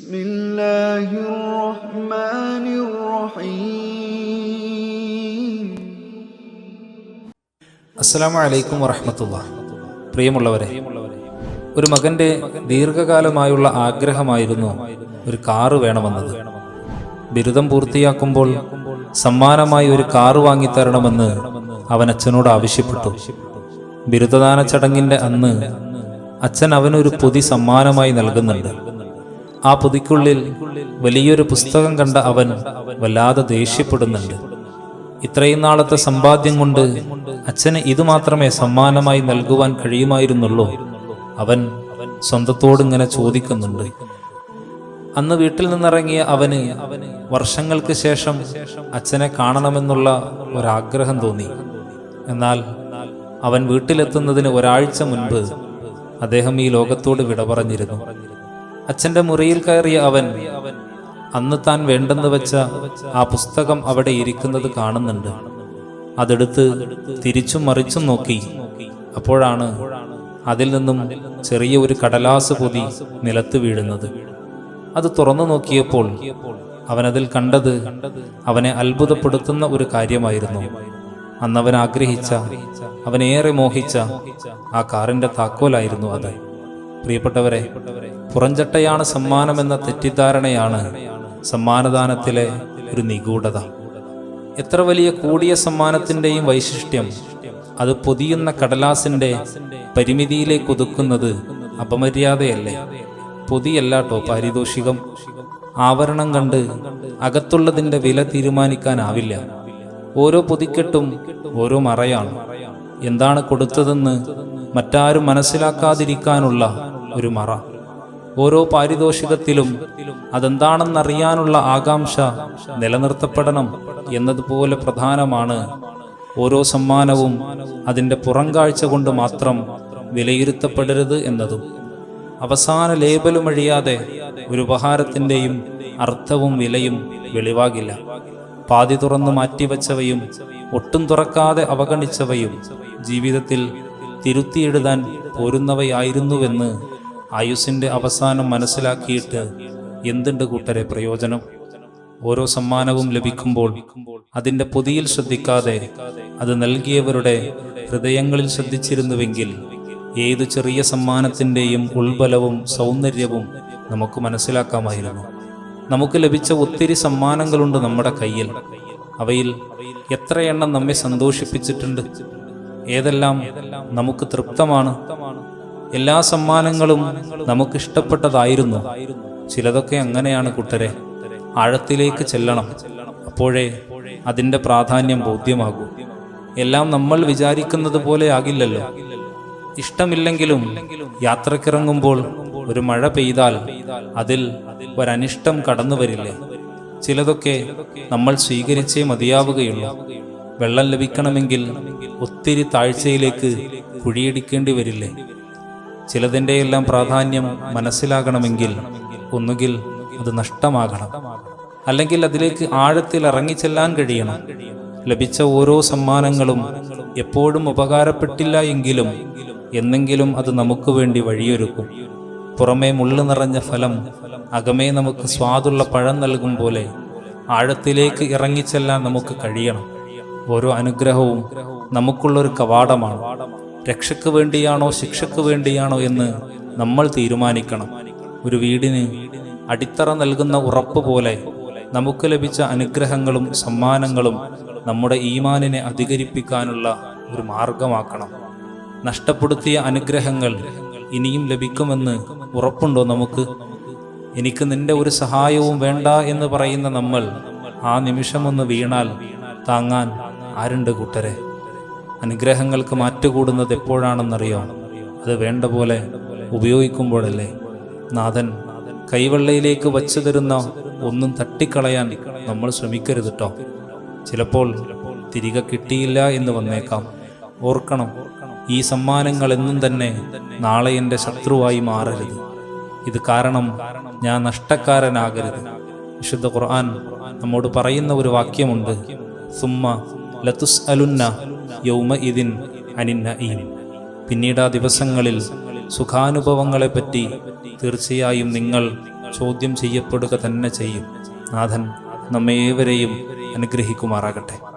بسم الله الرحمن الرحيم അസ്സലാമു അലൈക്കും വറഹമത്തുള്ള പ്രിയമുള്ളവരെ ഒരു മകന്റെ ദീർഘകാലമായുള്ള ആഗ്രഹമായിരുന്നു ഒരു കാറ് വേണമെന്നത് ബിരുദം പൂർത്തിയാക്കുമ്പോൾ സമ്മാനമായി ഒരു കാറ് വാങ്ങിത്തരണമെന്ന് അവൻ അച്ഛനോട് ആവശ്യപ്പെട്ടു ബിരുദദാന ചടങ്ങിന്റെ അന്ന് അച്ഛൻ അവനൊരു പൊതി സമ്മാനമായി നൽകുന്നുണ്ട് ആ പുതിക്കുള്ളിൽ വലിയൊരു പുസ്തകം കണ്ട അവൻ വല്ലാതെ ദേഷ്യപ്പെടുന്നുണ്ട്. ഇത്രയും നാളത്തെ സമ്പാദ്യം കൊണ്ട് അച്ഛന് ഇത് മാത്രമേ സമ്മാനമായി നൽകുവാൻ കഴിയുമായിരുന്നുള്ളൂ. അവൻ സ്വന്തത്തോട് ഇങ്ങനെ ചോദിക്കുന്നുണ്ട്. അന്ന് വീട്ടിൽ നിന്നിറങ്ങിയ അവന് വർഷങ്ങൾക്ക് ശേഷം അച്ഛനെ കാണണമെന്നുള്ള ഒരാഗ്രഹം തോന്നി. എന്നാൽ അവൻ വീട്ടിലെത്തുന്നതിന് ഒരാഴ്ച മുൻപ് അദ്ദേഹം ഈ ലോകത്തോട് വിട പറഞ്ഞിരുന്നു അച്ഛന്റെ മുറിയിൽ കയറിയ അവൻ അന്ന് താൻ വേണ്ടെന്ന് വെച്ച ആ പുസ്തകം അവിടെ ഇരിക്കുന്നത് കാണുന്നുണ്ട്. അതെടുത്ത് തിരിച്ചും മറിച്ചും നോക്കി. അപ്പോഴാണ് അതിൽ നിന്നും ചെറിയ ഒരു കടലാസ് പൊതി നിലത്ത് വീഴുന്നത്. അത് തുറന്നു നോക്കിയപ്പോൾ അവനതിൽ കണ്ടത് അവനെ അത്ഭുതപ്പെടുത്തുന്ന ഒരു കാര്യമായിരുന്നു. അന്നവൻ ആഗ്രഹിച്ച അവനേറെ മോഹിച്ച ആ കാറിന്റെ താക്കോലായിരുന്നു അത്. പ്രിയപ്പെട്ടവരെ പുറഞ്ചട്ടയാണ് സമ്മാനമെന്ന തെറ്റിദ്ധാരണയാണ് സമ്മാനദാനത്തിലെ ഒരു നിഗൂഢത. എത്ര വലിയ കൂടിയ സമ്മാനത്തിന്റെയും വൈശിഷ്ട്യം അത് പൊതിയുന്ന കടലാസിന്റെ പരിമിതിയിലേക്ക് ഒതുക്കുന്നത് അപമര്യാദയല്ലേ? പൊതിയല്ലാട്ടോ പാരിതോഷികം. ആവരണം കണ്ട് അകത്തുള്ളതിന്റെ വില തീരുമാനിക്കാനാവില്ല. ഓരോ പൊതിക്കെട്ടും ഓരോ മറയാണ്. എന്താണ് കൊടുത്തതെന്ന് മറ്റാരും മനസ്സിലാക്കാതിരിക്കാനുള്ള ഒരു മറ. ഓരോ പാരിതോഷികത്തിലും അതെന്താണെന്നറിയാനുള്ള ആകാംക്ഷ നിലനിർത്തപ്പെടണം എന്നതുപോലെ പ്രധാനമാണ്. ഓരോ സമ്മാനവും അതിന്റെ പുറംകാഴ്ച കൊണ്ട് മാത്രം വിലയിരുത്തപ്പെടരുത് എന്നതും. അവസാന ലേബലും അഴിയാതെ ഒരു ഉപഹാരത്തിന്റെയും അർത്ഥവും വിലയും വെളിവാകില്ല. പാതി തുറന്നു മാറ്റിവെച്ചവയും ഒട്ടും തുറക്കാതെ അവഗണിച്ചവയും ജീവിതത്തിൽ തിരുത്തിയെഴുതാൻ പോരുന്നവയായിരുന്നുവെന്ന് ആയുസിന്റെ അവസാനം മനസ്സിലാക്കിയിട്ട് എന്തുണ്ട് കൂട്ടരെ പ്രയോജനം? ഓരോ സമ്മാനവും ലഭിക്കുമ്പോൾ അതിന്റെ പൊതിയിൽ ശ്രദ്ധിക്കാതെ അത് നൽകിയവരുടെ ഹൃദയങ്ങളിൽ ശ്രദ്ധിച്ചിരുന്നുവെങ്കിൽ ഏത് ചെറിയ സമ്മാനത്തിന്റെയും ഉൾബലവും സൗന്ദര്യവും നമുക്ക് മനസ്സിലാക്കാമായിരുന്നു. നമുക്ക് ലഭിച്ച ഒത്തിരി സമ്മാനങ്ങളുണ്ട് നമ്മുടെ കയ്യിൽ. അവയിൽ എത്ര എണ്ണം നമ്മെ സന്തോഷിപ്പിച്ചിട്ടുണ്ട്? ഏതെല്ലാം നമുക്ക് തൃപ്തമാണ്? എല്ലാ സമ്മാനങ്ങളും നമുക്കിഷ്ടപ്പെട്ടതായിരുന്നു. ചിലതൊക്കെ അങ്ങനെയാണ് കുട്ടരെ. ആഴത്തിലേക്ക് ചെല്ലണം. അപ്പോഴേ അതിന്റെ പ്രാധാന്യം ബോധ്യമാകൂ. എല്ലാം നമ്മൾ വിചാരിക്കുന്നത് പോലെ ആകില്ലല്ലോ. ഇഷ്ടമില്ലെങ്കിലും യാത്രക്കിറങ്ങുമ്പോൾ ഒരു മഴ പെയ്താൽ അതിൽ ഒരനിഷ്ടം കടന്നു വരില്ലേ? ചിലതൊക്കെ നമ്മൾ സ്വീകരിച്ചേ മതിയാവുകയുള്ളൂ. വെള്ളം ലഭിക്കണമെങ്കിൽ ഒത്തിരി താഴ്ചയിലേക്ക് കുഴിയടിക്കേണ്ടി വരില്ലേ? ചിലതിന്റെ എല്ലാം പ്രാധാന്യം മനസ്സിലാകണമെങ്കിൽ ഒന്നുകിൽ അത് നഷ്ടമാകണം. അല്ലെങ്കിൽ അതിലേക്ക് ആഴത്തിൽ ഇറങ്ങിച്ചെല്ലാൻ കഴിയണം. ലഭിച്ച ഓരോ സമ്മാനങ്ങളും എപ്പോഴും ഉപകാരപ്പെട്ടില്ല എങ്കിലും എന്നെങ്കിലും അത് നമുക്ക് വേണ്ടി വഴിയൊരുക്കും. പുറമേ മുള്ളു നിറഞ്ഞ ഫലം അകമേ നമുക്ക് സ്വാദുള്ള പഴം നൽകും പോലെ ആഴത്തിലേക്ക് ഇറങ്ങിച്ചെല്ലാൻ നമുക്ക് കഴിയണം. ഓരോ അനുഗ്രഹവും നമുക്കുള്ളൊരു കവാടമാണ്. രക്ഷയ്ക്ക് വേണ്ടിയാണോ ശിക്ഷയ്ക്ക് വേണ്ടിയാണോ എന്ന് നമ്മൾ തീരുമാനിക്കണം. ഒരു വീടിന് അടിത്തറ നൽകുന്ന ഉറപ്പ് പോലെ നമുക്ക് ലഭിച്ച അനുഗ്രഹങ്ങളും സമ്മാനങ്ങളും നമ്മുടെ ഈമാനിനെ അധികരിപ്പിക്കാനുള്ള ഒരു മാർഗമാക്കണം. നഷ്ടപ്പെടുത്തിയ അനുഗ്രഹങ്ങൾ ഇനിയും ലഭിക്കുമെന്ന് ഉറപ്പുണ്ടോ നമുക്ക്? എനിക്ക് നിന്റെ ഒരു സഹായവും വേണ്ട എന്ന് പറയുന്ന നമ്മൾ ആ നിമിഷമൊന്ന് വീണാൽ താങ്ങാൻ ആരുണ്ട് കൂട്ടരെ? അനുഗ്രഹങ്ങൾക്ക് മാറ്റുകൂടുന്നത് എപ്പോഴാണെന്നറിയോ? അത് വേണ്ട പോലെ ഉപയോഗിക്കുമ്പോഴല്ലേ? നാഥൻ കൈവെള്ളയിലേക്ക് വച്ചു തരുന്ന ഒന്നും തട്ടിക്കളയാൻ നമ്മൾ ശ്രമിക്കരുത് കേട്ടോ ചിലപ്പോൾ തിരികെ കിട്ടിയില്ല എന്ന് വന്നേക്കാം. ഓർക്കണം ഈ സമ്മാനങ്ങൾ എന്നും തന്നെ നാളെ എന്റെ ശത്രുവായി മാറരുത്. ഇത് കാരണം ഞാൻ നഷ്ടക്കാരനാകരുത്. വിശുദ്ധ ഖുർആൻ നമ്മോട് പറയുന്ന ഒരു വാക്യമുണ്ട്. സുമ്മ ലതുസ് അലുന്ന യൗമ ഇതിൻ അനിന്നഈം പിന്നീട് ആ ദിവസങ്ങളിൽ സുഖാനുഭവങ്ങളെപ്പറ്റി തീർച്ചയായും നിങ്ങൾ ചോദ്യം ചെയ്യപ്പെടുക തന്നെ ചെയ്യും. നാഥൻ നമ്മേവരെയും അനുഗ്രഹിക്കുമാറാകട്ടെ.